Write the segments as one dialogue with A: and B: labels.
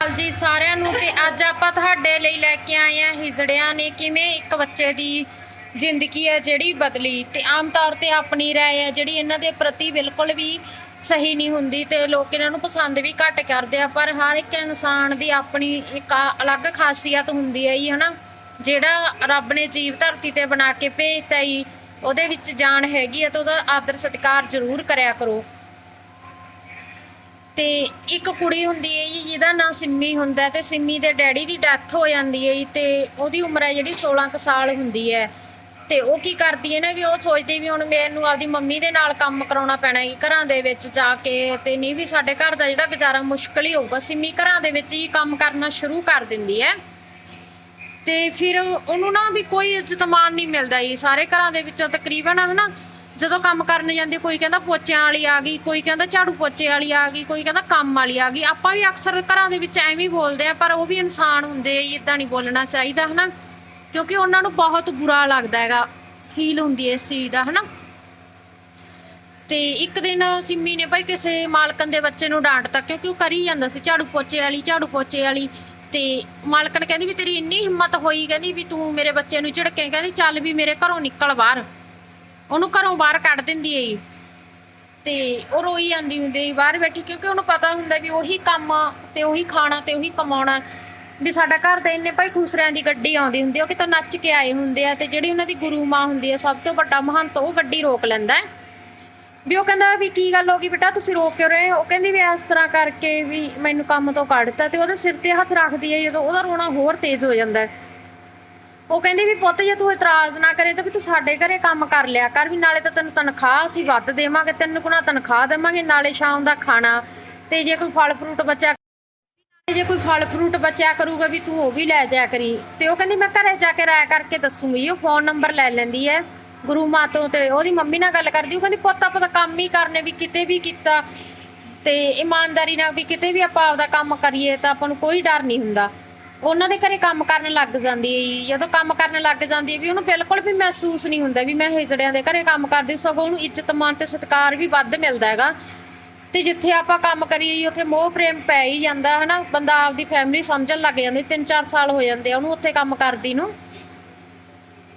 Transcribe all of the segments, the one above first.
A: ਹਾਲ ਜੀ ਸਾਰਿਆਂ ਨੂੰ ਤੇ ਅੱਜ ਆਪਾਂ ਤੁਹਾਡੇ ਲਈ ਲੈ ਕੇ ਆਏ ਆ ਹਿਜੜਿਆਂ ਨੇ ਕਿਵੇਂ ਇੱਕ ਬੱਚੇ ਦੀ ਜ਼ਿੰਦਗੀ ਹੈ ਜਿਹੜੀ ਬਦਲੀ ਤੇ ਆਮ ਤੌਰ ਤੇ ਆਪਣੀ ਰਾਏ ਹੈ ਜਿਹੜੀ ਇਹਨਾਂ ਦੇ ਪ੍ਰਤੀ ਬਿਲਕੁਲ ਵੀ ਸਹੀ ਨਹੀਂ ਹੁੰਦੀ ਤੇ ਲੋਕ ਇਹਨਾਂ ਨੂੰ ਪਸੰਦ ਵੀ ਘੱਟ ਕਰਦੇ ਆ, ਪਰ ਹਰ ਇੱਕ ਇਨਸਾਨ ਦੀ ਆਪਣੀ ਇੱਕ ਅਲੱਗ ਖਾਸੀਅਤ ਹੁੰਦੀ ਹੈ ਜੀ, ਹਨਾ? ਜਿਹੜਾ ਰੱਬ ਨੇ ਜੀਵ ਧਰਤੀ ਤੇ ਬਣਾ ਕੇ ਭੇਜਤਾ ਹੀ ਉਹਦੇ ਵਿੱਚ ਜਾਨ ਹੈਗੀ ਹੈ ਤਾਂ ਉਹਦਾ ਆਦਰ ਸਤਿਕਾਰ ਜ਼ਰੂਰ ਕਰਿਆ ਕਰੋ। ਤੇ ਇੱਕ ਕੁੜੀ ਹੁੰਦੀ ਹੈ ਜੀ, ਜਿਹਦਾ ਨਾਂ ਸਿੰਮੀ ਹੁੰਦਾ ਹੈ ਤੇ ਸਿੰਮੀ ਦੇ ਡੈਡੀ ਦੀ ਡੈਥ ਹੋ ਜਾਂਦੀ ਹੈ ਜੀ ਤੇ ਉਹਦੀ ਉਮਰ ਹੈ ਜਿਹੜੀ 16 ਕੁ ਸਾਲ ਹੁੰਦੀ ਹੈ। ਤੇ ਉਹ ਕੀ ਕਰਦੀ ਹੈ ਨਾ ਵੀ ਉਹ ਸੋਚਦੀ ਵੀ ਹੁਣ ਮੈਨੂੰ ਆਪਦੀ ਮੰਮੀ ਦੇ ਨਾਲ ਕੰਮ ਕਰਾਉਣਾ ਪੈਣਾ ਹੈ ਘਰਾਂ ਦੇ ਵਿੱਚ ਜਾ ਕੇ ਤੇ ਨਹੀਂ ਵੀ ਸਾਡੇ ਘਰ ਦਾ ਜਿਹੜਾ ਗੁਜ਼ਾਰਾ ਮੁਸ਼ਕਲ ਹੀ ਹੋਊਗਾ, ਸਿੰਮੀ ਘਰਾਂ ਦੇ ਵਿੱਚ ਹੀ ਕੰਮ ਕਰਨਾ ਸ਼ੁਰੂ ਕਰ ਦਿੰਦੀ ਹੈ। ਤੇ ਫਿਰ ਉਹਨੂੰ ਨਾ ਵੀ ਕੋਈ ਇੱਜ਼ਤ ਮਾਨ ਨਹੀਂ ਮਿਲਦਾ ਜੀ, ਸਾਰੇ ਘਰਾਂ ਦੇ ਵਿੱਚੋਂ ਤਕਰੀਬਨ ਹਨਾ ਜਦੋਂ ਕੰਮ ਕਰਨ ਜਾਂਦੇ ਕੋਈ ਕਹਿੰਦਾ ਪੋਚਿਆਂ ਵਾਲੀ ਆ ਗਈ, ਕੋਈ ਕਹਿੰਦਾ ਝਾੜੂ ਪੋਚੇ ਵਾਲੀ ਆ ਗਈ, ਕੋਈ ਕਹਿੰਦਾ ਕੰਮ ਵਾਲੀ ਆ ਗਈ। ਆਪਾਂ ਵੀ ਅਕਸਰ ਘਰਾਂ ਦੇ ਵਿੱਚ ਐਵੇਂ ਹੀ ਬੋਲਦੇ ਆ, ਪਰ ਉਹ ਵੀ ਇਨਸਾਨ ਹੁੰਦੇ ਆ ਇਦਾਂ ਨਹੀਂ ਬੋਲਣਾ ਚਾਹੀਦਾ, ਹਨਾ? ਕਿਉਂਕਿ ਉਹਨਾਂ ਨੂੰ ਬਹੁਤ ਬੁਰਾ ਲੱਗਦਾ ਹੈਗਾ ਫੀਲ ਹੁੰਦੀ ਹੈ ਇਸ ਚੀਜ਼ ਦਾ, ਹਨਾ? ਤੇ ਇੱਕ ਦਿਨ ਸਿੰਮੀ ਨੇ ਭਾਈ ਕਿਸੇ ਮਾਲਕਨ ਦੇ ਬੱਚੇ ਨੂੰ ਡਾਂਟਤਾ ਕਿਉਂਕਿ ਉਹ ਕਰੀ ਜਾਂਦਾ ਸੀ ਝਾੜੂ ਪੋਚੇ ਵਾਲੀ, ਝਾੜੂ ਪੋਚੇ ਵਾਲੀ। ਤੇ ਮਾਲਕਨ ਕਹਿੰਦੀ ਵੀ ਤੇਰੀ ਇੰਨੀ ਹਿੰਮਤ ਹੋਈ, ਕਹਿੰਦੀ ਵੀ ਤੂੰ ਮੇਰੇ ਬੱਚੇ ਨੂੰ ਝਿੜਕੇ, ਕਹਿੰਦੀ ਚੱਲ ਵੀ ਮੇਰੇ ਘਰੋਂ ਨਿਕਲ ਬਾਹਰ। ਉਹਨੂੰ ਘਰੋਂ ਬਾਹਰ ਕੱਢ ਦਿੰਦੀ ਹੈ ਜੀ। ਤੇ ਉਹ ਰੋਈ ਜਾਂਦੀ ਹੁੰਦੀ ਹੈ ਬਾਹਰ ਬੈਠੀ, ਕਿਉਂਕਿ ਉਹਨੂੰ ਪਤਾ ਹੁੰਦਾ ਵੀ ਉਹੀ ਕੰਮ ਤੇ ਉਹੀ ਖਾਣਾ ਤੇ ਉਹੀ ਕਮਾਉਣਾ। ਵੀ ਸਾਡਾ ਘਰ ਦੇ ਇੰਨੇ ਭਾਈ ਖੁਸਰਿਆਂ ਦੀ ਗੱਡੀ ਆਉਂਦੀ ਹੁੰਦੀ ਉਹ ਕਿਤੋਂ ਨੱਚ ਕੇ ਆਏ ਹੁੰਦੇ ਆ ਤੇ ਜਿਹੜੀ ਉਹਨਾਂ ਦੀ ਗੁਰੂ ਮਾਂ ਹੁੰਦੀ ਹੈ ਸਭ ਤੋਂ ਵੱਡਾ ਮਹੰਤ, ਉਹ ਗੱਡੀ ਰੋਕ ਲੈਂਦਾ ਵੀ ਉਹ ਕਹਿੰਦਾ ਵੀ ਕੀ ਗੱਲ ਹੋ ਗਈ ਬੇਟਾ, ਤੁਸੀਂ ਰੋਕ ਕਿਉਂ ਰਹੇ ਹੋ? ਉਹ ਕਹਿੰਦੀ ਵੀ ਇਸ ਤਰ੍ਹਾਂ ਕਰਕੇ ਵੀ ਮੈਨੂੰ ਕੰਮ ਤੋਂ ਕੱਢਤਾ ਤੇ ਉਹਦੇ ਸਿਰ ਤੇ ਹੱਥ ਰੱਖਦੀ ਹੈ, ਜਦੋਂ ਉਹਦਾ ਰੋਣਾ ਹੋਰ ਤੇਜ਼ ਹੋ ਜਾਂਦਾ ਹੈ। ਉਹ ਕਹਿੰਦੀ ਵੀ ਪੁੱਤ ਜੇ ਤੂੰ ਇਤਰਾਜ਼ ਨਾ ਕਰੇ ਤਾਂ ਵੀ ਤੂੰ ਸਾਡੇ ਘਰੇ ਕੰਮ ਕਰ ਲਿਆ ਕਰ ਵੀ ਨਾਲੇ ਤਾਂ ਤੈਨੂੰ ਤਨਖਾਹ ਅਸੀਂ ਵੱਧ ਦੇਵਾਂਗੇ, ਤਿੰਨ ਗੁਣਾ ਤਨਖਾਹ ਦੇਵਾਂਗੇ, ਨਾਲੇ ਸ਼ਾਮ ਦਾ ਖਾਣਾ ਤੇ ਜੇ ਕੋਈ ਫਲ ਫਰੂਟ ਬਚਿਆ ਜੇ ਕੋਈ ਫਲ ਫਰੂਟ ਬਚਿਆ ਕਰੂਗਾ ਵੀ ਤੂੰ ਉਹ ਵੀ ਲੈ ਜਾਇਆ ਕਰੀ ਤੇ ਉਹ ਕਹਿੰਦੀ ਮੈਂ ਘਰੇ ਜਾ ਕੇ ਰਾਇ ਕਰਕੇ ਦੱਸੂਗੀ, ਉਹ ਫੋਨ ਨੰਬਰ ਲੈ ਲੈਂਦੀ ਹੈ ਗੁਰੂ ਮਾਂ ਤੋਂ ਤੇ ਉਹਦੀ ਮੰਮੀ ਨਾਲ ਗੱਲ ਕਰਦੀ, ਉਹ ਕਹਿੰਦੀ ਪੁੱਤ ਆਪਾਂ ਤਾਂ ਕੰਮ ਹੀ ਕਰਨੇ ਵੀ ਕਿਤੇ ਵੀ ਕੀਤਾ ਤੇ ਇਮਾਨਦਾਰੀ ਨਾਲ ਵੀ ਕਿਤੇ ਵੀ ਆਪਾਂ ਆਪਦਾ ਕੰਮ ਕਰੀਏ ਤਾਂ ਆਪਾਂ ਨੂੰ ਕੋਈ ਡਰ ਨਹੀਂ ਹੁੰਦਾ। ਉਹਨਾਂ ਦੇ ਘਰੇ ਕੰਮ ਕਰਨ ਲੱਗ ਜਾਂਦੀ ਹੈ ਜੀ। ਜਦੋਂ ਕੰਮ ਕਰਨ ਲੱਗ ਜਾਂਦੀ ਹੈ ਵੀ ਉਹਨੂੰ ਬਿਲਕੁਲ ਵੀ ਮਹਿਸੂਸ ਨਹੀਂ ਹੁੰਦਾ ਵੀ ਮੈਂ ਹਿਜੜਿਆਂ ਦੇ ਘਰੇ ਕੰਮ ਕਰਦੀ ਸਗੋਂ ਉਹਨੂੰ ਇੱਜ਼ਤ ਮਾਨ ਤੇ ਸਤਿਕਾਰ ਵੀ ਵੱਧ ਮਿਲਦਾ ਹੈਗਾ। ਤੇ ਜਿੱਥੇ ਆਪਾਂ ਕੰਮ ਕਰੀਏ ਜੀ, ਉੱਥੇ ਮੋਹ ਪ੍ਰੇਮ ਪੈ ਹੀ ਜਾਂਦਾ ਹਨਾ? ਬੰਦਾ ਆਪਦੀ ਫੈਮਿਲੀ ਸਮਝਣ ਲੱਗ ਜਾਂਦੀ 3-4 ਸਾਲ ਹੋ ਜਾਂਦੇ ਆ ਉਹਨੂੰ ਉੱਥੇ ਕੰਮ ਕਰਦੀ ਨੂੰ।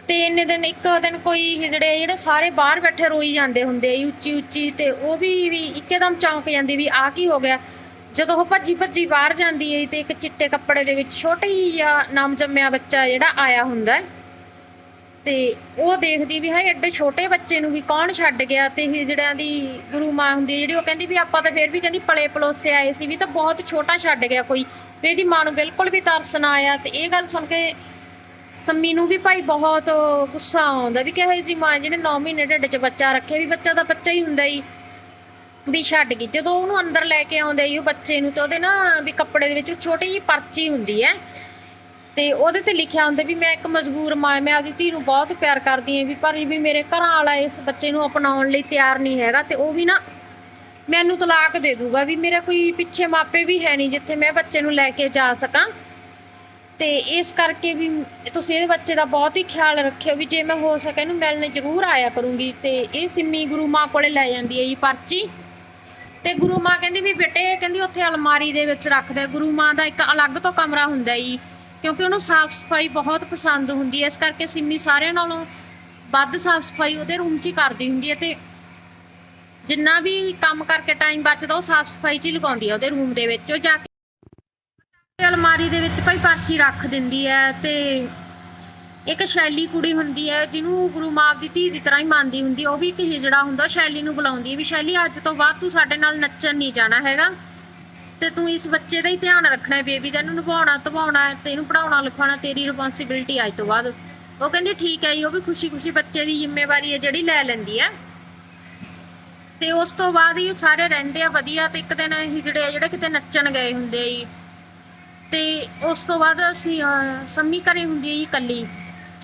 A: ਤੇ ਇੰਨੇ ਦਿਨ ਇੱਕ ਦਿਨ ਕੋਈ ਹਿਜੜੇ ਜਿਹੜੇ ਸਾਰੇ ਬਾਹਰ ਬੈਠੇ ਰੋਈ ਜਾਂਦੇ ਹੁੰਦੇ ਆ ਜੀ ਉੱਚੀ ਉੱਚੀ ਤੇ ਉਹ ਵੀ ਵੀ ਇੱਕਦਮ ਚੌਂਕ ਜਾਂਦੀ ਵੀ ਆਹ ਕੀ ਹੋ ਗਿਆ? ਜਦੋਂ ਉਹ ਭੱਜੀ ਭੱਜੀ ਬਾਹਰ ਜਾਂਦੀ ਹੈ ਤੇ ਇੱਕ ਚਿੱਟੇ ਕੱਪੜੇ ਦੇ ਵਿੱਚ ਛੋਟੀ ਜਿਹਾ ਨਮ ਜੰਮਿਆ ਬੱਚਾ ਜਿਹੜਾ ਆਇਆ ਹੁੰਦਾ ਹੈ। ਤੇ ਉਹ ਦੇਖਦੀ ਵੀ ਹਾਏ, ਐਡੇ ਛੋਟੇ ਬੱਚੇ ਨੂੰ ਵੀ ਕੌਣ ਛੱਡ ਗਿਆ ਤੇ ਜਿਹੜਿਆਂ ਦੀ ਗੁਰੂ ਮਾਂ ਹੁੰਦੀ ਜਿਹੜੀ ਉਹ ਕਹਿੰਦੀ ਵੀ ਆਪਾਂ ਤਾਂ ਫੇਰ ਵੀ ਕਹਿੰਦੀ ਪਲੇ ਪਲੋਸੇ ਆਏ ਸੀ, ਵੀ ਤਾਂ ਬਹੁਤ ਛੋਟਾ ਛੱਡ ਗਿਆ ਕੋਈ। ਵੀ ਇਹਦੀ ਮਾਂ ਨੂੰ ਬਿਲਕੁਲ ਵੀ ਤਰਸ ਨਾ ਆਇਆ ਤੇ ਇਹ ਗੱਲ ਸੁਣ ਕੇ ਸੰਮੀ ਨੂੰ ਵੀ ਭਾਈ ਬਹੁਤ ਗੁੱਸਾ ਆਉਂਦਾ ਵੀ ਕਿਹਾ ਜੀ ਮਾਂ ਜਿਹਨੇ 9 ਮਹੀਨੇ ਢਿੱਡ 'ਚ ਬੱਚਾ ਰੱਖਿਆ, ਵੀ ਬੱਚਾ ਤਾਂ ਬੱਚਾ ਹੀ ਹੁੰਦਾ ਹੀ। ਵੀ ਛੱਡ ਗਈ। ਜਦੋਂ ਉਹਨੂੰ ਅੰਦਰ ਲੈ ਕੇ ਆਉਂਦੇ ਹੀ ਉਹ ਬੱਚੇ ਨੂੰ, ਤਾਂ ਉਹਦੇ ਨਾ ਵੀ ਕੱਪੜੇ ਦੇ ਵਿੱਚ ਛੋਟੀ ਜਿਹੀ ਪਰਚੀ ਹੁੰਦੀ ਹੈ। ਤੇ ਉਹਦੇ ਤੇ ਲਿਖਿਆ ਹੁੰਦਾ ਵੀ ਮੈਂ ਇੱਕ ਮਜਬੂਰ ਮਾਂ, ਮੈਂ ਆਪਦੀ ਧੀ ਨੂੰ ਬਹੁਤ ਪਿਆਰ ਕਰਦੀ ਹਾਂ ਵੀ ਪਰ ਵੀ ਮੇਰੇ ਘਰਾਂ ਵਾਲਾ ਇਸ ਬੱਚੇ ਨੂੰ ਅਪਣਾਉਣ ਲਈ ਤਿਆਰ ਨਹੀਂ ਹੈਗਾ, ਤੇ ਉਹ ਵੀ ਨਾ ਮੈਨੂੰ ਤਲਾਕ ਦੇ ਦੂਗਾ ਵੀ ਮੇਰਾ ਕੋਈ ਪਿੱਛੇ ਮਾਪੇ ਵੀ ਹੈ ਨਹੀਂ ਜਿੱਥੇ ਮੈਂ ਬੱਚੇ ਨੂੰ ਲੈ ਕੇ ਜਾ ਸਕਾਂ। ਤੇ ਇਸ ਕਰਕੇ ਵੀ ਤੁਸੀਂ ਇਹਦੇ ਬੱਚੇ ਦਾ ਬਹੁਤ ਹੀ ਖਿਆਲ ਰੱਖਿਓ ਵੀ ਜੇ ਮੈਂ ਹੋ ਸਕੇ ਇਹਨੂੰ ਮਿਲਣ ਜ਼ਰੂਰ ਆਇਆ ਕਰੂੰਗੀ। ਤੇ ਇਹ ਸਿੰਮੀ ਗੁਰੂ ਮਾਂ ਕੋਲੇ ਲੈ ਜਾਂਦੀ ਹੈ ਜੀ ਪਰਚੀ। ਤੇ ਗੁਰੂ ਮਾਂ ਕਹਿੰਦੀ ਵੀ ਬੇਟੇ, ਕਹਿੰਦੀ ਉੱਥੇ ਅਲਮਾਰੀ ਦੇ ਵਿੱਚ ਰੱਖਦੇ ਗੁਰੂ ਮਾਂ ਦਾ ਇੱਕ ਅਲੱਗ ਤੋਂ ਕਮਰਾ ਹੁੰਦਾ ਜੀ, ਕਿਉਂਕਿ ਉਹਨੂੰ ਸਾਫ਼ ਸਫ਼ਾਈ ਬਹੁਤ ਪਸੰਦ ਹੁੰਦੀ ਹੈ। ਇਸ ਕਰਕੇ ਸਿੰਮੀ ਸਾਰਿਆਂ ਨਾਲੋਂ ਵੱਧ ਸਾਫ਼ ਸਫ਼ਾਈ ਉਹਦੇ ਰੂਮ 'ਚ ਹੀ ਕਰਦੀ ਹੁੰਦੀ ਹੈ ਤੇ ਜਿੰਨਾ ਵੀ ਕੰਮ ਕਰਕੇ ਟਾਈਮ ਬਚਦਾ, ਉਹ ਸਾਫ਼ ਸਫ਼ਾਈ 'ਚ ਹੀ ਲਗਾਉਂਦੀ ਹੈ ਉਹਦੇ ਰੂਮ ਦੇ ਵਿੱਚ। ਉਹ ਜਾ ਕੇ ਅਲਮਾਰੀ ਦੇ ਵਿੱਚ ਭਾਈ ਪਰਚੀ ਰੱਖ ਦਿੰਦੀ ਹੈ ਤੇ ਇੱਕ ਸ਼ੈਲੀ ਕੁੜੀ ਹੁੰਦੀ ਹੈ, ਜਿਹਨੂੰ ਗੁਰੂ ਮਾਂ ਦੀ ਧੀ ਦੀ ਤਰ੍ਹਾਂ ਹੀ ਮੰਨਦੀ ਹੁੰਦੀ ਉਹ ਵੀ ਇੱਕ ਹਿਜੜਾ ਹੁੰਦਾ, ਸ਼ੈਲੀ ਨੂੰ ਬੁਲਾਉਂਦੀ ਹੈ ਵੀ ਸ਼ੈਲੀ, ਅੱਜ ਤੋਂ ਬਾਅਦ ਤੂੰ ਸਾਡੇ ਨਾਲ ਨੱਚਣ ਨਹੀਂ ਜਾਣਾ ਹੈਗਾ ਤੇ ਤੂੰ ਇਸ ਬੱਚੇ ਦਾ ਹੀ ਧਿਆਨ ਰੱਖਣਾ ਹੈ, ਬੇਬੀ ਦਾ ਇਹਨੂੰ ਨਿਭਾਉਣਾ, ਧਵਾਉਣਾ ਹੈ ਤੇ ਇਹਨੂੰ ਪੜਾਉਣਾ ਲਿਖਾਉਣਾ, ਤੇਰੀ ਰਿਸਪੌਂਸਿਬਿਲਟੀ ਅੱਜ ਤੋਂ ਬਾਅਦ। ਉਹ ਕਹਿੰਦੀ ਠੀਕ ਹੈ ਜੀ, ਉਹ ਵੀ ਖੁਸ਼ੀ-ਖੁਸ਼ੀ ਬੱਚੇ ਦੀ ਜ਼ਿੰਮੇਵਾਰੀ ਹੈ ਜਿਹੜੀ ਲੈ ਲੈਂਦੀ ਹੈ। ਤੇ ਉਸ ਤੋਂ ਬਾਅਦ ਹੀ ਉਹ ਸਾਰੇ ਰਹਿੰਦੇ ਆ ਵਧੀਆ ਤੇ ਇੱਕ ਦਿਨ ਹਿਜੜੇ ਆ, ਜਿਹੜੇ ਕਿਤੇ ਨੱਚਣ ਗਏ ਹੁੰਦੇ ਆ ਜੀ। ਤੇ ਉਸ ਤੋਂ ਬਾਅਦ ਅਸੀਂ ਸੰਮੀ ਘਰੇ ਹੁੰਦੀ ਹੈ ਜੀ ਇਕੱਲੀ।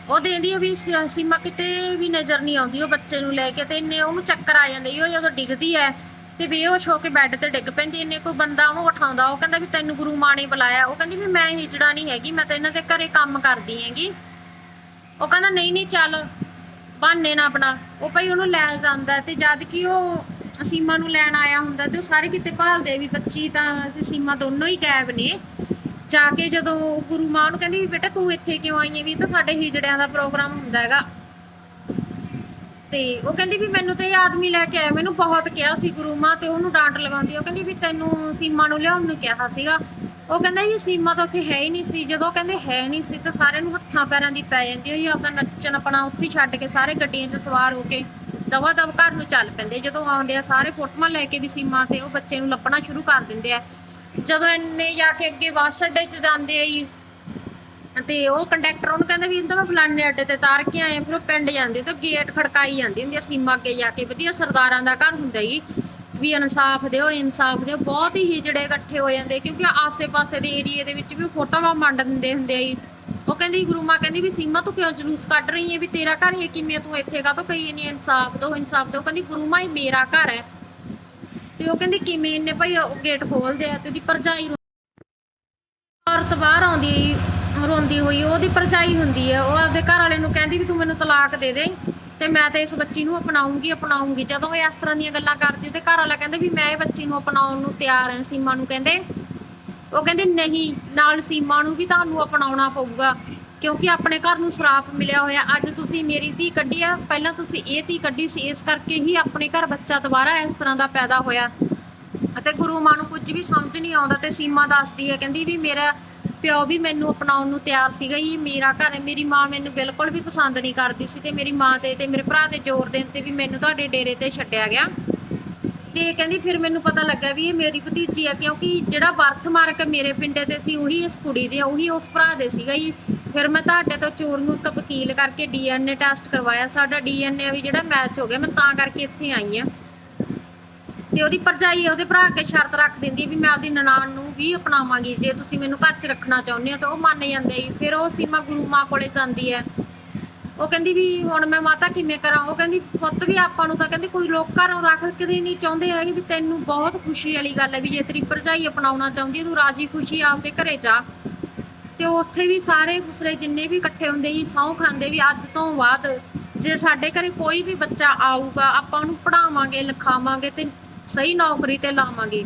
A: ਉਹ ਦੇਖਦੀ ਵੀ ਸੀਮਾ ਕਿਤੇ ਵੀ ਨਜ਼ਰ ਨਹੀਂ ਆਉਂਦੀ, ਉਹ ਬੱਚੇ ਨੂੰ ਲੈ ਕੇ ਤੇ ਇੰਨੇ ਉਹਨੂੰ ਚੱਕਰ ਆ ਜਾਂਦੇ ਉਹ ਜਦੋਂ ਡਿੱਗਦੀ ਹੈ ਤੇ ਬੇਹੋਸ਼ ਹੋ ਕੇ ਬੈੱਡ ਤੇ ਡਿੱਗ ਪੈਂਦੀ, ਇੰਨੇ ਕੋਈ ਬੰਦਾ ਉਹਨੂੰ ਉਠਾਉਂਦਾ, ਉਹ ਕਹਿੰਦਾ ਵੀ ਤੈਨੂੰ ਗੁਰੂ ਮਾਂ ਨੇ ਬੁਲਾਇਆ, ਉਹ ਕਹਿੰਦੀ ਵੀ ਮੈਂ ਹਿਜੜਾ ਨਹੀਂ ਹੈਗੀ, ਮੈਂ ਤਾਂ ਇਹਨਾਂ ਦੇ ਘਰੇ ਕੰਮ ਕਰਦੀ ਹੈਗੀ। ਉਹ ਕਹਿੰਦਾ ਨਹੀਂ ਨਹੀਂ ਚੱਲ, ਬਹਾਨੇ ਨਾ ਆਪਣਾ, ਉਹ ਭਾਈ ਉਹਨੂੰ ਲੈ ਜਾਂਦਾ ਤੇ ਜਦ ਕਿ ਉਹ ਸੀਮਾ ਨੂੰ ਲੈਣ ਆਇਆ ਹੁੰਦਾ ਤੇ ਉਹ ਸਾਰੇ ਕਿਤੇ ਭਾਲਦੇ ਵੀ ਬੱਚੀ ਤਾਂ ਤੇ ਸੀਮਾ ਦੋਨੋਂ ਹੀ ਗਾਇਬ ਨੇ। ਜਾ ਕੇ ਜਦੋਂ ਗੁਰੂ ਮਾਂ ਨੂੰ ਕਹਿੰਦੀ ਵੀ ਬੇਟਾ ਤੂੰ ਇੱਥੇ ਕਿਉਂ ਆਈ ਹੈ? ਵੀ ਇਹ ਤਾਂ ਸਾਡੇ ਹੀਜੜਿਆਂ ਦਾ ਪ੍ਰੋਗਰਾਮ ਹੁੰਦਾ ਹੈਗਾ। ਤੇ ਉਹ ਕਹਿੰਦੀ ਵੀ ਮੈਨੂੰ ਤੇ ਇਹ ਆਦਮੀ ਲੈ ਕੇ ਆਇਆ। ਮੈਨੂੰ ਬਹੁਤ ਕਿਹਾ ਸੀ ਗੁਰੂ ਮਾਂ ਤੇ ਉਹਨੂੰ ਡਾਂਟ ਲਗਾਉਂਦੀ। ਉਹ ਕਹਿੰਦੀ ਵੀ ਤੈਨੂੰ ਸੀਮਾ ਨੂੰ ਲਿਆਉਣ ਨੂੰ ਕਿਹਾ ਸੀਗਾ। ਉਹ ਕਹਿੰਦਾ ਜੀ ਸੀਮਾ ਤਾਂ ਉੱਥੇ ਹੈ ਹੀ ਨਹੀਂ ਸੀ। ਜਦੋਂ ਕਹਿੰਦੇ ਹੈ ਨਹੀਂ ਸੀ ਤਾਂ ਸਾਰਿਆਂ ਨੂੰ ਹੱਥਾਂ ਪੈਰਾਂ ਦੀ ਪੈ ਜਾਂਦੀ ਹੈ। ਆਪਦਾ ਨੱਚਣ ਆਪਣਾ ਉੱਥੇ ਛੱਡ ਕੇ ਸਾਰੇ ਗੱਡੀਆਂ 'ਚ ਸਵਾਰ ਹੋ ਕੇ ਦਵਾ ਦਵ ਘਰ ਨੂੰ ਚੱਲ ਪੈਂਦੇ। ਜਦੋਂ ਆਉਂਦੇ ਆ, ਸਾਰੇ ਫੋਟੋਆਂ ਲੈ ਕੇ ਵੀ ਸੀਮਾ ਤੇ ਉਹ ਬੱਚੇ ਨੂੰ ਲੱਪਣਾ ਸ਼ੁਰੂ ਕਰ ਦਿੰਦੇ ਆ। ਜਦੋਂ ਇੰਨੇ ਜਾ ਕੇ ਅੱਗੇ ਬੱਸ ਅੱਡੇ 'ਚ ਜਾਂਦੇ ਆ ਜੀ, ਤੇ ਉਹ ਕੰਡਕਟਰ ਉਹਨੂੰ ਕਹਿੰਦਾ ਵੀ ਇਹਨੂੰ ਤਾਂ ਮੈਂ ਫਲਾਣੇ ਅੱਡੇ ਤੇ ਤਾਰ ਕੇ ਆਏ ਫਿਰ ਉਹ ਪਿੰਡ ਜਾਂਦੇ ਤੇ ਗੇਟ ਖੜਕਾਈ ਜਾਂਦੀ ਹੁੰਦੀ ਆ, ਸੀਮਾ ਅੱਗੇ ਜਾ ਕੇ, ਵਧੀਆ ਸਰਦਾਰਾਂ ਦਾ ਘਰ ਹੁੰਦਾ ਜੀ, ਵੀ ਇਨਸਾਫ ਦਿਓ ਇਨਸਾਫ ਦਿਓ, ਬਹੁਤ ਹੀ ਜਿਹੜੇ ਇਕੱਠੇ ਹੋ ਜਾਂਦੇ, ਕਿਉਂਕਿ ਆਸੇ-ਪਾਸੇ ਦੇ ਏਰੀਏ ਦੇ ਵਿੱਚ ਵੀ ਉਹ ਫੋਟੋਆਂ ਵੰਡ ਦਿੰਦੇ ਹੁੰਦੇ ਆ ਜੀ। ਉਹ ਕਹਿੰਦੀ, ਗੁਰੂ ਮਾਂ ਕਹਿੰਦੀ ਵੀ ਸੀਮਾ ਤੂੰ ਕਿਉਂ ਜਲੂਸ ਕੱਢ ਰਹੀ ਹੈ ਵੀ ਤੇਰਾ ਘਰ ਇਹ ਕਿਵੇਂ ਤੂੰ ਇੱਥੇ ਕਾ ਕਹੀ ਨਹੀਂ ਇਨਸਾਫ ਦਿਓ ਇਨਸਾਫ ਦਿਓ ਕਹਿੰਦੀ, ਗੁਰੂ ਮਾਂ ਇਹ ਮੇਰਾ ਘਰ ਹੈ। ਤੇ ਉਹ ਕਹਿੰਦੀ ਕਿਵੇਂ ਇਹਨੇ ਭਾਈ ਉਹ ਗੇਟ ਖੋਲਦੇ ਆ ਤੇ ਉਹਦੀ ਭਰਜਾਈ ਔਰਤ ਬਾਹਰ ਆਉਂਦੀ ਰੋਂਦੀ ਹੋਈ, ਉਹਦੀ ਭਰਜਾਈ ਹੁੰਦੀ ਹੈ ਉਹ ਆਪਦੇ ਘਰ ਵਾਲੇ ਨੂੰ ਕਹਿੰਦੀ ਵੀ ਤੂੰ ਮੈਨੂੰ ਤਲਾਕ ਦੇ ਦੇ ਤੇ ਮੈਂ ਤੇ ਇਸ ਬੱਚੀ ਨੂੰ ਅਪਣਾਉਂਗੀ ਅਪਣਾਉਂਗੀ। ਜਦੋਂ ਇਹ ਇਸ ਤਰ੍ਹਾਂ ਦੀਆਂ ਗੱਲਾਂ ਕਰਦੀ ਤੇ ਘਰ ਵਾਲਾ ਕਹਿੰਦੇ ਵੀ ਮੈਂ ਇਹ ਬੱਚੀ ਨੂੰ ਅਪਣਾਉਣ ਨੂੰ ਤਿਆਰ ਹਾਂ, ਸੀਮਾ ਨੂੰ ਕਹਿੰਦੇ। ਉਹ ਕਹਿੰਦੇ ਨਹੀਂ, ਨਾਲ ਸੀਮਾ ਨੂੰ ਵੀ ਤੁਹਾਨੂੰ ਅਪਣਾਉਣਾ ਪਊਗਾ। ਕਿਉਂਕਿ ਆਪਣੇ ਘਰ ਨੂੰ ਸਰਾਪ ਮਿਲਿਆ ਹੋਇਆ। ਅੱਜ ਤੁਸੀਂ ਮੇਰੀ ਧੀ ਕੱਢੀ ਆ। ਪਹਿਲਾਂ ਤੁਸੀਂ ਇਹ ਧੀ ਕੱਢੀ ਸੀ, ਇਸ ਕਰਕੇ ਹੀ ਆਪਣੇ ਘਰ ਬੱਚਾ ਦੁਬਾਰਾ ਇਸ ਤਰ੍ਹਾਂ ਦਾ ਪੈਦਾ ਹੋਇਆ। ਅਤੇ ਗੁਰੂ ਮਾਂ ਨੂੰ ਕੁਝ ਵੀ ਸਮਝ ਨਹੀਂ ਆਉਂਦਾ ਤੇ ਸੀਮਾ ਦੱਸਦੀ ਹੈ, ਕਹਿੰਦੀ ਵੀ ਮੇਰਾ ਪਿਓ ਵੀ ਮੈਨੂੰ ਅਪਣਾਉਣ ਨੂੰ ਤਿਆਰ ਸੀਗਾ ਜੀ। ਮੇਰਾ ਘਰ ਹੈ ਮੇਰੀ ਮਾਂ ਮੈਨੂੰ ਬਿਲਕੁਲ ਵੀ ਪਸੰਦ ਨਹੀਂ ਕਰਦੀ ਸੀ ਤੇ ਮੇਰੀ ਮਾਂ ਤੇ ਤੇ ਮੇਰੇ ਭਰਾ ਦੇ ਜ਼ੋਰ ਦੇਣ ਤੇ ਵੀ ਮੈਨੂੰ ਤੁਹਾਡੇ ਡੇਰੇ ਤੇ ਛੱਡਿਆ ਗਿਆ। ਤੇ ਕਹਿੰਦੀ ਫਿਰ ਮੈਨੂੰ ਪਤਾ ਲੱਗਾ ਵੀ ਇਹ ਮੇਰੀ ਭਤੀਜੀ ਆ, ਕਿਉਂਕਿ ਜਿਹੜਾ ਬਰਥ ਮਾਰਕ ਮੇਰੇ ਪਿੰਡੇ ਤੇ ਸੀ, ਉਹੀ ਇਸ ਕੁੜੀ ਦੇ ਉਹੀ ਉਸ ਭਰਾ ਦੇ ਸੀਗਾ ਜੀ। ਫਿਰ ਮੈਂ ਤੁਹਾਡੇ ਤੋਂ ਚੋਰ ਨੂੰ ਇੱਕ ਕਰਕੇ ਡੀਐਨਏ ਟੈਸਟ ਕਰਵਾਇਆ। ਸਾਡਾ ਡੀਐਨਏ ਵੀ ਜਿਹੜਾ ਮੈਚ ਹੋ ਗਿਆ, ਮੈਂ ਤਾਂ ਕਰਕੇ ਇੱਥੇ ਆਈ ਆ। ਤੇ ਉਹਦੀ ਭਰਜਾਈ ਉਹਦੇ ਭਰਾ ਅੱਗੇ ਸ਼ਰਤ ਰੱਖ ਦਿੰਦੀ ਵੀ ਮੈਂ ਆਪਦੀ ਨਨਾਣ ਨੂੰ ਵੀ ਅਪਣਾਵਾਂਗੀ। ਜੇ ਤੁਸੀਂ ਮੈਨੂੰ ਘਰ 'ਚ ਰੱਖਣਾ ਚਾਹੁੰਦੇ ਹੋ ਤਾਂ ਉਹ ਮੰਨ ਜਾਂਦੇ ਜੀ ਫਿਰ ਉਹ ਸੀਮਾ ਗੁਰੂ ਮਾਂ ਕੋਲੇ ਜਾਂਦੀ ਹੈ ਉਹ ਕਹਿੰਦੀ ਵੀ ਹੁਣ ਮੈਂ ਮਾਤਾ ਕਿਵੇਂ ਕਰਾਂ? ਉਹ ਕਹਿੰਦੀ, ਪੁੱਤ ਵੀ ਆਪਾਂ ਨੂੰ ਤਾਂ ਕਹਿੰਦੀ ਕੋਈ ਲੋਕ ਘਰੋਂ ਰੱਖ ਕੇ ਨਹੀਂ, ਚਾਹੁੰਦੇ ਹੈਗੇ ਵੀ ਤੈਨੂੰ ਬਹੁਤ ਖੁਸ਼ੀ ਵਾਲੀ ਗੱਲ ਹੈ ਵੀ ਜੇ ਤੇਰੀ ਭਰਜਾਈ ਅਪਣਾਉਣਾ ਚਾਹੁੰਦੀ ਤੂੰ ਰਾਜੀ ਖੁਸ਼ੀ ਆਪਦੇ ਘਰੇ ਜਾ। ਤੇ ਉੱਥੇ ਵੀ ਸਾਰੇ ਦੂਸਰੇ ਜਿੰਨੇ ਵੀ ਇਕੱਠੇ ਹੁੰਦੇ ਸੀ ਸਹੁੰ ਖਾਂਦੇ ਵੀ ਅੱਜ ਤੋਂ ਬਾਅਦ ਜੇ ਸਾਡੇ ਘਰੇ ਕੋਈ ਵੀ ਬੱਚਾ ਆਊਗਾ, ਆਪਾਂ ਉਹਨੂੰ ਪੜਾਵਾਂਗੇ ਲਿਖਾਵਾਂਗੇ ਤੇ ਸਹੀ ਨੌਕਰੀ ਤੇ ਲਾਵਾਂਗੇ।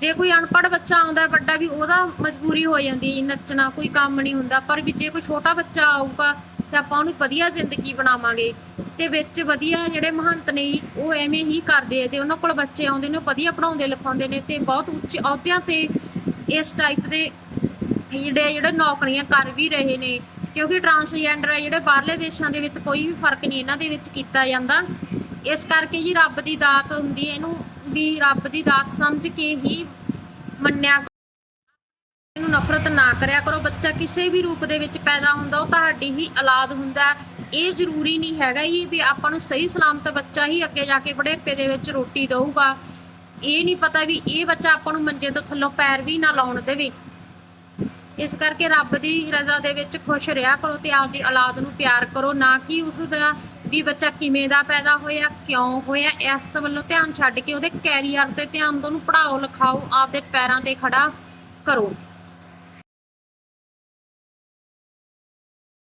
A: ਜੇ ਕੋਈ ਅਨਪੜ੍ਹ ਬੱਚਾ ਆਉਂਦਾ, ਵੱਡਾ ਵੀ ਉਹਦਾ ਮਜਬੂਰੀ ਹੋ ਜਾਂਦੀ ਨੱਚਣਾ ਕੋਈ ਕੰਮ ਨਹੀਂ ਹੁੰਦਾ, ਪਰ ਵੀ ਜੇ ਕੋਈ ਛੋਟਾ ਬੱਚਾ ਆਊਗਾ ਤੇ ਆਪਾਂ ਉਹਨੂੰ ਵਧੀਆ ਜ਼ਿੰਦਗੀ ਬਣਾਵਾਂਗੇ ਤੇ ਵਿੱਚ ਵਧੀਆ ਜਿਹੜੇ ਮਹੰਤ ਨੇ ਉਹ ਐਵੇਂ ਹੀ ਕਰਦੇ ਆ, ਜੇ ਉਹਨਾਂ ਕੋਲ ਬੱਚੇ ਆਉਂਦੇ ਨੇ, ਉਹ ਵਧੀਆ ਪੜਾਉਂਦੇ ਲਿਖਾਉਂਦੇ ਨੇ ਤੇ ਬਹੁਤ ਉੱਚੇ ਅਹੁਦਿਆਂ ਤੇ ਇਸ ਟਾਈਪ ਦੇ ਜਿਹੜੇ ਜਿਹੜੇ ਨੌਕਰੀਆਂ ਕਰ ਵੀ ਰਹੇ ਨੇ, ਕਿਉਂਕਿ ਟਰਾਂਸਜੈਂਡਰ ਹੈ ਜਿਹੜੇ ਬਾਹਰਲੇ ਦੇਸ਼ਾਂ ਦੇ ਵਿੱਚ ਕੋਈ ਵੀ ਫ਼ਰਕ ਨਹੀਂ ਇਹਨਾਂ ਦੇ ਵਿੱਚ ਕੀਤਾ ਜਾਂਦਾ। ਇਸ ਕਰਕੇ ਜੀ ਰੱਬ ਦੀ ਦਾਤ ਹੁੰਦੀ ਹੈ, ਇਹਨੂੰ ਵੀ ਰੱਬ ਦੀ ਦਾਤ ਸਮਝ ਕੇ ਹੀ ਮੰਨਿਆ ਇਹਨੂੰ ਨਫ਼ਰਤ ਨਾ ਕਰਿਆ ਕਰੋ। ਬੱਚਾ ਕਿਸੇ ਵੀ ਰੂਪ ਦੇ ਵਿੱਚ ਪੈਦਾ ਹੁੰਦਾ, ਉਹ ਤੁਹਾਡੀ ਹੀ ਔਲਾਦ ਹੁੰਦਾ। ਇਹ ਜ਼ਰੂਰੀ ਨਹੀਂ ਹੈਗਾ ਹੀ ਵੀ ਆਪਾਂ ਨੂੰ ਸਹੀ ਸਲਾਮਤ ਬੱਚਾ ਹੀ ਅੱਗੇ ਜਾ ਕੇ ਬੁਢੇਪੇ ਦੇ ਵਿੱਚ ਰੋਟੀ ਦਊਗਾ। ਇਹ ਨਹੀਂ ਪਤਾ ਵੀ ਇਹ ਬੱਚਾ ਆਪਾਂ ਨੂੰ ਮੰਜੇ ਤੋਂ ਥੱਲੋਂ ਪੈਰ ਵੀ ਨਾ ਲਾਉਣ ਦੇਵੇ। ਇਸ ਕਰਕੇ ਰੱਬ ਦੀ ਰਜ਼ਾ ਦੇ ਵਿੱਚ ਖੁਸ਼ ਰਿਹਾ ਕਰੋ ਤੇ ਆਪਦੀ ਔਲਾਦ ਨੂੰ ਪਿਆਰ ਕਰੋ, ਨਾ ਕਿ ਉਸ ਦਾ ਵੀ ਬੱਚਾ ਕਿਵੇਂ ਦਾ ਪੈਦਾ ਹੋਇਆ, ਕਿਉਂ ਹੋਇਆ, ਇਸ ਤੋਂ ਵੱਲੋਂ ਧਿਆਨ ਛੱਡ ਕੇ ਉਹਦੇ ਕੈਰੀਅਰ ਤੇ ਧਿਆਨ ਦਿਓ ਉਹਨੂੰ ਪੜਾਓ ਲਿਖਾਓ, ਆਪਦੇ ਪੈਰਾਂ ਤੇ ਖੜਾ ਕਰੋ।